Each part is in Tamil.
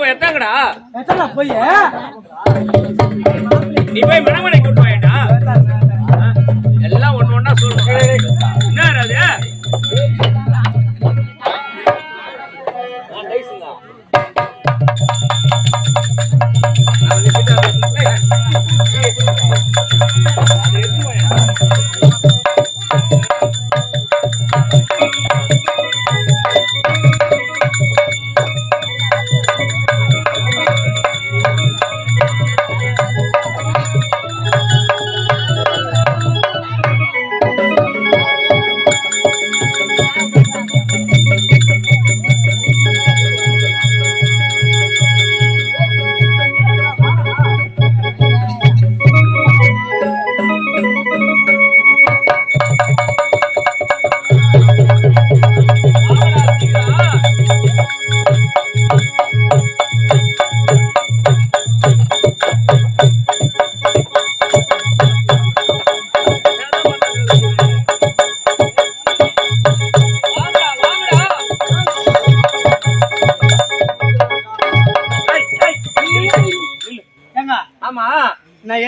நம்ம எத்தாங்கடா? எத்தனை போய்? நீ போய் மணமனை கூட்டு வாயடா. எல்லாம் ஒண்ணு ஒண்ணா சொல்லு.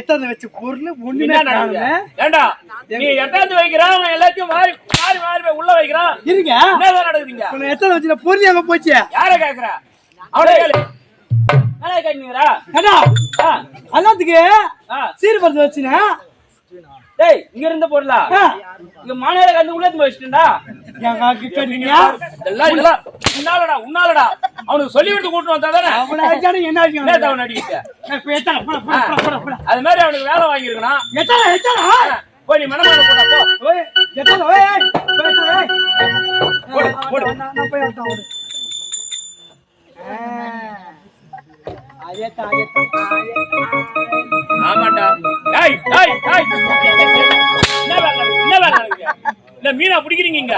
எத்தனை வச்ச பொருள் ஒண்ணுமே என்ன ஏண்டா? நீ எட்டாந்து வைக்கிறான் அவன் எல்லாத்தையும் மாறி மாறி மாறி உள்ள வைக்கிறான். இருங்க. என்னதான் நடக்குதுங்க? நான் எத்தனை வச்சுன பொருள் எங்க போச்சு? யார கேக்குற? அவனே கேளு. என்ன அண்ணா ஆ. சீர்படுத்து வச்சுனேன். டேய் இங்க இருந்த பொருளா. இங்க மாநகர கண்டு உள்ள வச்சிட்டா இதெல்லாம் இதெல்லாம் உன்னாலடா உன்னாலடா அவனுக்கு சொல்லி விட்டு கூட்டு வந்தா தானே அவனை என்ன? தவன் அடிக்கிட்ட. அது மாதிரி அவனுக்கு வேலை வாங்கியிருக்கணும் எத்தனை? போய் நீ மனமான போடா போ. போடு, போடு. ஆமாண்டா டேய் டேய் டேய் என்ன வேலை என்ன வேலை இல்ல மீனா பிடிக்கிறீங்க இங்க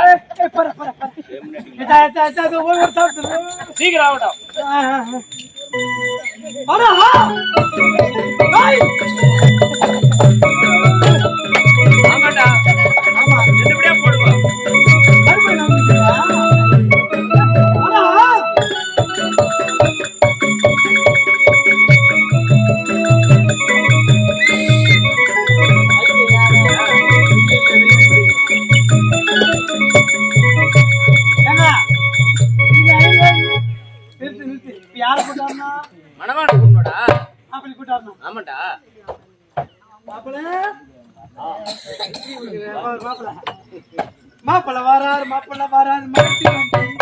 மாப்பிள்ளை வராரு மாப்பிள்ளை வராரு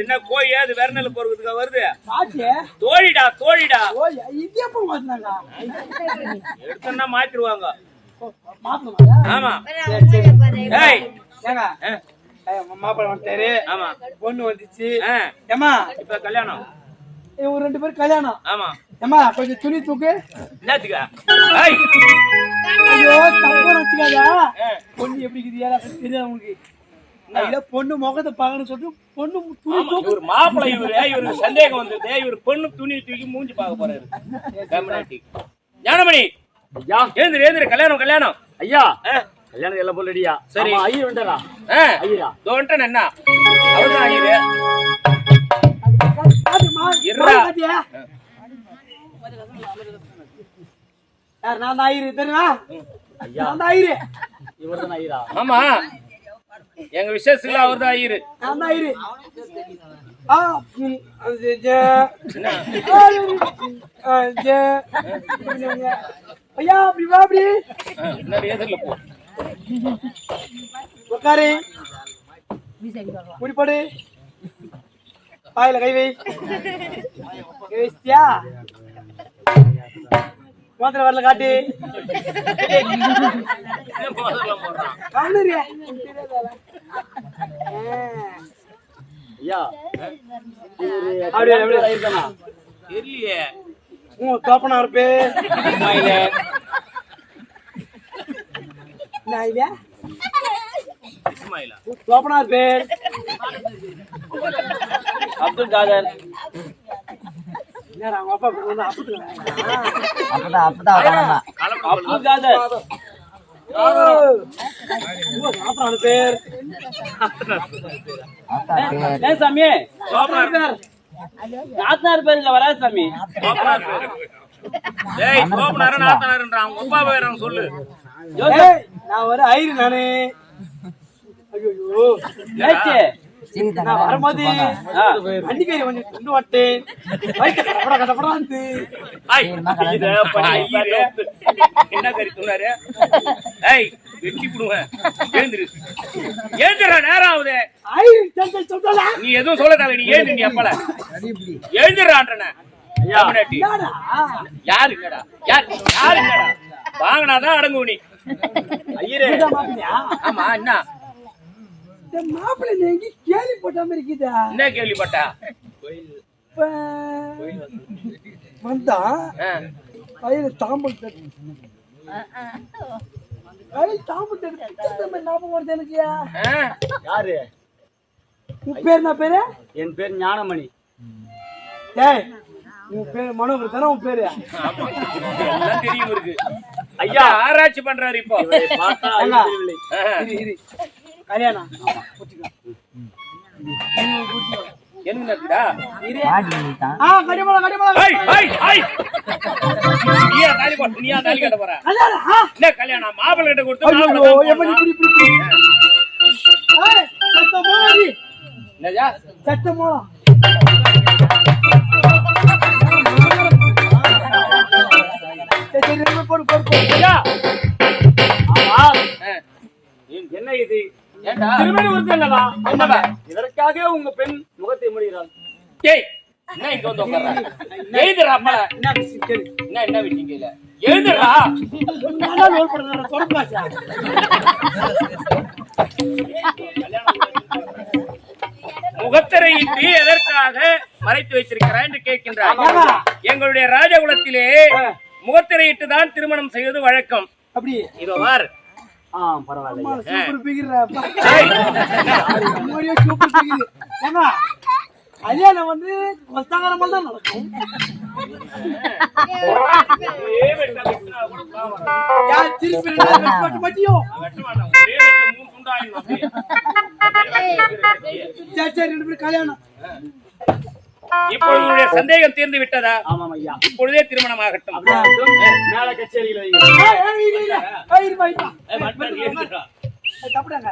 அது என்ன கோழி? அது வெறநெல் பொறுக்கிறதுக்கா வருது? தோழிடா தோழிடா. எப்ப மாத்துனாங்க? எடுத்தோம்னா மாத்தணுமாடா? ஆமா. ஏய். மாப்பிள்ளை வந்துட்டாரு ஆமா. பொண்ணு வந்துச்சு. ஏமா இப்ப கல்யாணம். இவங்க ரெண்டு பேரும் கல்யாணம். ஆமா. ஏமா கொஞ்சம் துணி தூக்கு. என்னத்துக்கா? ஏய். ஐயோ தப்பா பொண்ணு எப்படி இருக்குது? தெரியாது உங்களுக்கு? பொண்ணு முகத்தை பார்க்கணும்னு சொல்லிட்டு பொண்ணு துணி ஆமா, இவர் மாப்பிள்ளை இவரு இவருக்கு சந்தேகம் வந்தது இவர் பொண்ணு துணி தூக்கி மூஞ்சி பார்க்க போறாரு. ஞானமணி. ஐயா. எழுந்திரு எழுந்திரு கல்யாணம் கல்யாணம். ஐயா. கல்யாணம் எல்லாம் போலடியா? சரி. சரி ஐயர் வந்துடா ஐயரா? இதோ வந்துட்டேன் என்ன அவர்தான் ஐயரு. நான் தான் ஐயரு தெரியுமா? ஐயா. நான் தான் ஐயரு. இவர் தான் ஐயரா? ஆமா. எங்க விசேஷத்துல அவர்தான் ஐயரு நான் தான் ஐயரு. ஐயா அப்படி வா அப்படி. எதிரில போ. உட்காரு முடிப்படு. வாயில கை வை. கை மோதிர வரல காட்டு. ஐயா அப்படியே அப்படியே? இருக்கானா தெரியலையே. உன் தோப்பனா இருப்பே. தோப்பனா இருப்பே அப்துல் காதர் நேரம் அவங்க அப்பா இப்படி வந்து அப்புத்துக்கிறாங்க. அப்பதான் அப்பதான் பேர். சாமி. நாத்தனார் பேர் இல்ல வராது சாமி. டேய், கோபுரம் நாத்தனாருன்றான். அவங்க அப்பா பேர் சொல்லு. ஏய், நான் ஒரு ஐரு நானு. ஐயோ நான் வரும்போது அன்னிக்கறி கொஞ்சம் கொண்டு வட்டேன் வயிற்று கடப்படா. பண்ணி பாரு. என்ன கறி சொன்னாரு? ஏய் வெட்டி விடுவேன் எழுந்திரு. எழுந்துடா நேரம் ஆகுது. நீ எதுவும் சொல்ல தேவை நீ எழுந்து நீ அப்பல? எழுந்துடுறான்றன யாரு இல்லடா யார்? யாரு இல்லடா வாங்கினாதான் அடங்கு நீ. ஐயரே. ஆமா என்ன இந்த மாப்பிள்ளை நீ எங்க கேள்விப்பட்ட மாதிரி இருக்குதா? என்ன கேள்விப்பட்டா? வந்தா? ஆ. கையில தாம்பல் கையில தாம்பல் ஞாபகம் வருது எனக்கு? யாரு? உன் பேர் என்ன பேரு? என் பேர் ஞானமணி. ஏய் உன் பேர் மனோகர் தானே உன் பேரு? தெரியும் இருக்கு ஐயா. ஆராய்ச்சி பண்றாரு இப்போ. பார்த்தா கல்யாணம். என்ன தான் ஆ கடிமலை கடிமலை ஐய், ஐய், ஐய். நீயா தாலி போட்டு நீயா தாலி கட்ட போற? கல்யாணம் மாப்பிள்ளை கிட்ட கொடுத்து தான் எப்படி ஏய் சத்த மோடி? சத்த போடு. என்ன இது? ஏண்டா? திருமணி உறுதி அல்லவா? இதற்காக உங்க பெண் முகத்தை முடிகிறாள். ஏய், என்ன இங்க வந்து உட்கார்ற? எழுதுடா அப்பா. என்ன என்ன என்ன எதற்காக மறைத்து வைத்திருக்கிறாய் என்று கேட்கின்றார். எங்களுடைய ராஜகுலத்திலே முகத்திரையிட்டு தான் திருமணம் செய்வது வழக்கம். அப்படி. இதோ ஆ பரவாயில்ல சூப்பர் பிகிற ஏய், அம்மாடியோ சூப்பர் பிகிரு ஏமா கல்யாணம் வந்து கொஸ்தாகரமா தான் நடக்கும். யார் திருப்பி ரெண்டு மட்டியும். சரி சரி ரெண்டு பேரும் கல்யாணம். இப்பொழுது உங்களுடைய சந்தேகம் தீர்ந்து விட்டதா? ஆமாம் ஐயா. இப்பொழுதே திருமணம் ஆகட்டும் மேல கச்சேரியில் தப்புடாங்க.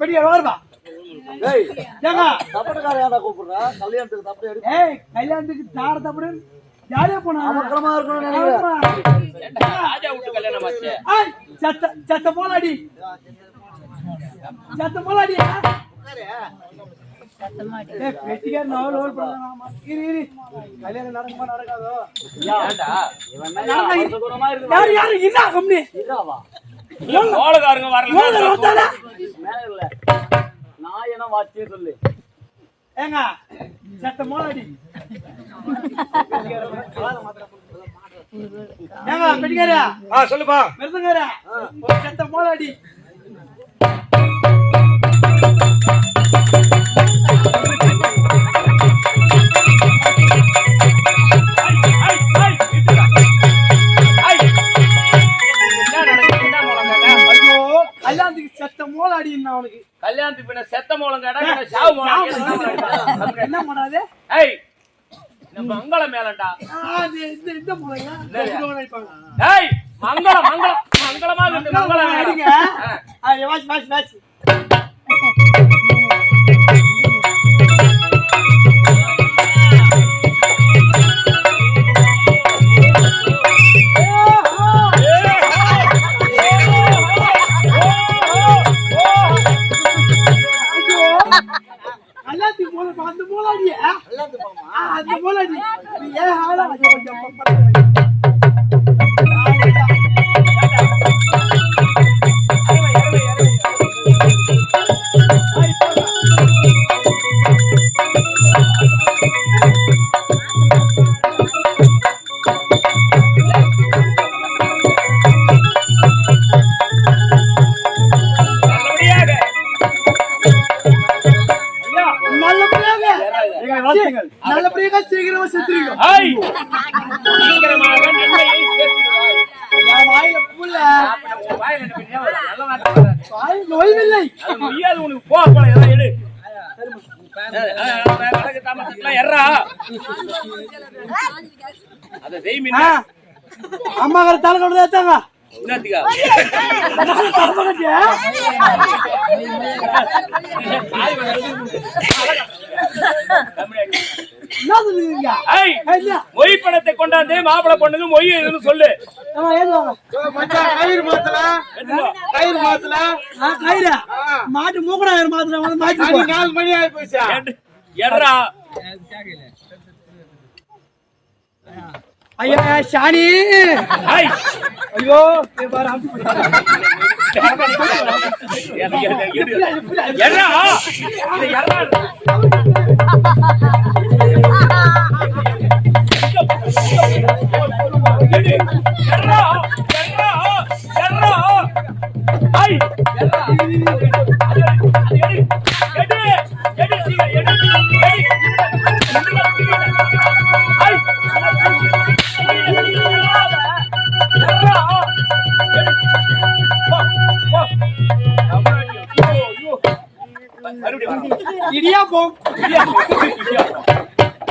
பெரிய வருவா. கல்யாணத்துக்கு தப்பு எடுத்து. ஏய், கல்யாணத்துக்கு தார தப்புடு. ஜாலியா போனா. ஏய், சத்த சத்த போலாடி. சத்த போலாடி நான் என்ன வாட்சியே சொல்லு. ஏங்க சத்த மோலாடி ஏங்க பெட்டிக்காரா ஆ சொல்லுப்பா. விருதுங்காரா ஒரு சத்த மோலாடி ஐயோ செத்த மோலாடி அவனுக்கு? கல்யாணத்துக்கு பின்ன செத்த மூலம் கேடா பின்ன சாவு கேடா. என்ன பண்ணாது ஏய் இந்த மங்கள மேலண்டா. இந்த ஏய் மங்களம் மங்களம் மங்களமா இருக்கு மங்களம் அடிங்க. மேளம். வாசி சீக்கிரமாக நன்மையை சேர்த்திடுவாய் என் வாயில புல்ல அப்ப உன் வாயில என்ன பெரிய ஒரு நல்ல வார்த்தை வராது. வாயில் நோய்வில்லை. முடியாது உனக்கு போ போல ஏதாவது எடு தாமசத்துக்குலாம் எர்றா அதை செய் ஆ, மின்ன. அம்மா கரை தலை கொண்டு ஏத்தாங்க. என்னத்துக்கா? மொய் பணத்தை கொண்டாந்து மாப்பிளை பொண்ணுக்கு மொய் சொல்லு. கயிறு மாத்தல. கயிறு மாத்தல. கயிறா. மாட்டு மூக்கடாயிரம் மாத்திரம் வந்து மாத்தி போ. மணி நாலு மணி ஆகி போச்சா. எடு. எர்றா ஐயா சாணி ஏய், ஐயோ இங்க பாரு, அமுத்தி போடு. எடு, எடு, எடு. எர்றா இதை எர்றா எடு. எர்றா எர்றா எர்றா ஐ எர்றா